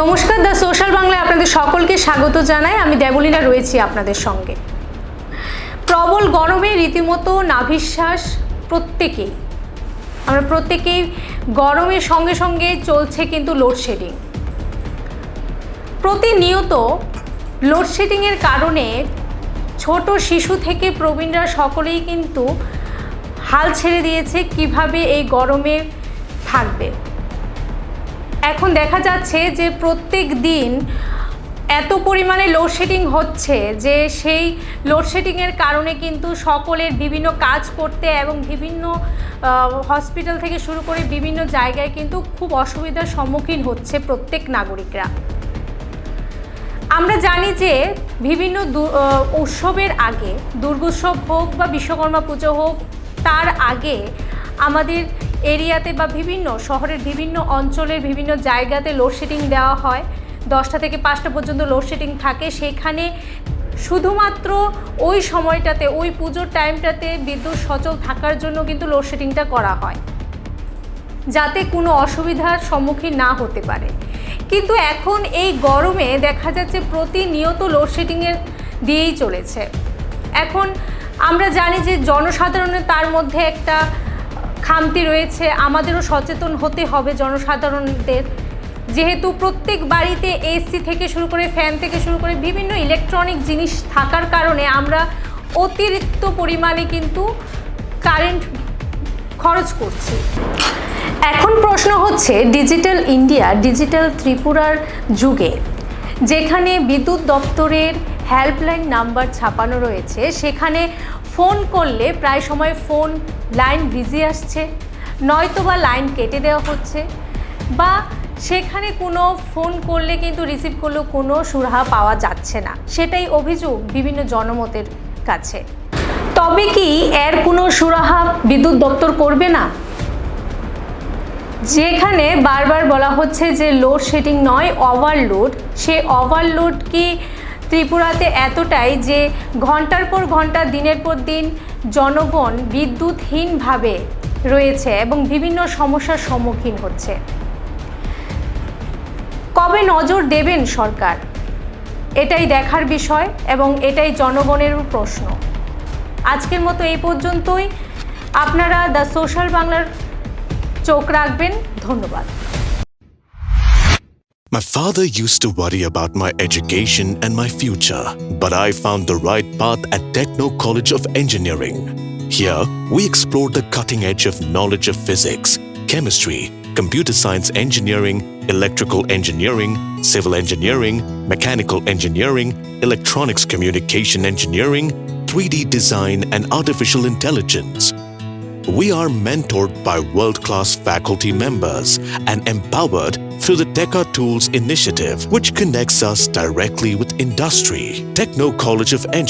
নমস্কার, the social বাংলায় আপনাদের সকলকে স্বাগত জানাই। আমি দেবলীনা রয়েছি আপনাদের সঙ্গে। প্রবল গরমে রীতিমতো নাভিশ্বাস প্রত্যেকেই। আমরা প্রত্যেকেই গরমের সঙ্গে সঙ্গে চলছে কিন্তু লোডশেডিং প্রতিনিয়ত লোডশেডিংয়ের কারণে ছোট শিশু থেকে প্রবীণরা সকলেই কিন্তু হাল ছেড়ে দিয়েছে কীভাবে এই গরমে থাকবে। এখন দেখা যাচ্ছে যে প্রত্যেক দিন এত পরিমাণে লোডশেডিং হচ্ছে যে সেই লোডশেডিংয়ের কারণে কিন্তু সকলের বিভিন্ন কাজ করতে এবং বিভিন্ন হসপিটাল থেকে শুরু করে বিভিন্ন জায়গায় কিন্তু খুব অসুবিধার সম্মুখীন হচ্ছে প্রত্যেক নাগরিকরা। আমরা জানি যে বিভিন্ন উৎসবের আগে, দুর্গোৎসব হোক বা বিশ্বকর্মা পুজো হোক, তার আগে আমাদের এরিয়াতে বা বিভিন্ন শহরের বিভিন্ন অঞ্চলের বিভিন্ন জায়গাতে লোডশেডিং দেওয়া হয়। দশটা থেকে পাঁচটা পর্যন্ত লোডশেডিং থাকে। সেখানে শুধুমাত্র ওই সময়টাতে, ওই পুজোর টাইমটাতে বিদ্যুৎ সচল থাকার জন্য কিন্তু লোডশেডিংটা করা হয়। যাতে কোনো অসুবিধার সম্মুখীন না হতে পারে। কিন্তু এখন এই গরমে দেখা যাচ্ছে প্রতিনিয়ত লোডশেডিংয়ের দিয়েই চলেছে। এখন আমরা জানি যে জনসাধারণের তার মধ্যে একটা খামতি রয়েছে। আমাদেরও সচেতন হতে হবে জনসাধারণদের। যেহেতু প্রত্যেক বাড়িতে এসি থেকে শুরু করে ফ্যান থেকে শুরু করে বিভিন্ন ইলেকট্রনিক জিনিস থাকার কারণে আমরা অতিরিক্ত পরিমাণে কিন্তু কারেন্ট খরচ করছি। এখন প্রশ্ন হচ্ছে ডিজিটাল ইন্ডিয়া ডিজিটাল ত্রিপুরার যুগে যেখানে বিদ্যুৎ দপ্তরের হেল্পলাইন নাম্বার ছাপানো রয়েছে। সেখানে ফোন করলে প্রায় সময় ফোন লাইন বিজি আসছে, নয়তো বা লাইন কেটে দেওয়া হচ্ছে বা সেখানে কোনো ফোন করলে কিন্তু রিসিভ করলেও কোনো সুরাহা পাওয়া যাচ্ছে না। সেটাই অভিযোগ বিভিন্ন জনমতের কাছে। তবে কি এর কোনো সুরাহা বিদ্যুৎ দপ্তর করবে না? যেখানে বারবার বলা হচ্ছে যে লোডশেডিং নয় ওভারলোড সে ওভারলোড কি ত্রিপুরাতে এতটাই যে ঘণ্টার পর ঘণ্টা, দিনের পর দিন জনগণ বিদ্যুৎহীনভাবে রয়েছে এবং বিভিন্ন সমস্যার সম্মুখীন হচ্ছে। কবে নজর দেবেন সরকার? এটাই দেখার বিষয় এবং এটাই জনগণেরও প্রশ্ন। আজকের মতো এই পর্যন্তই। আপনারা দ্য সোশ্যাল বাংলার চোখ রাখবেন। ধন্যবাদ। My father used to worry about my education and my future, but I found the right path at Techno College of Engineering. Here, we explore the cutting edge of knowledge of physics, chemistry, computer science engineering, electrical engineering, civil engineering, mechanical engineering, electronics communication engineering, 3D design, and artificial intelligence. We are mentored by world class faculty members and empowered through the Deca Tools initiative, which connects us directly with industry. Techno College of Engineering.